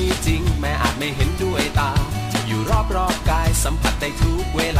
มีจริง แม้อาจไม่เห็นด้วยตาอยู่รอบรอบกายสัมผัสได้ทุกเวลา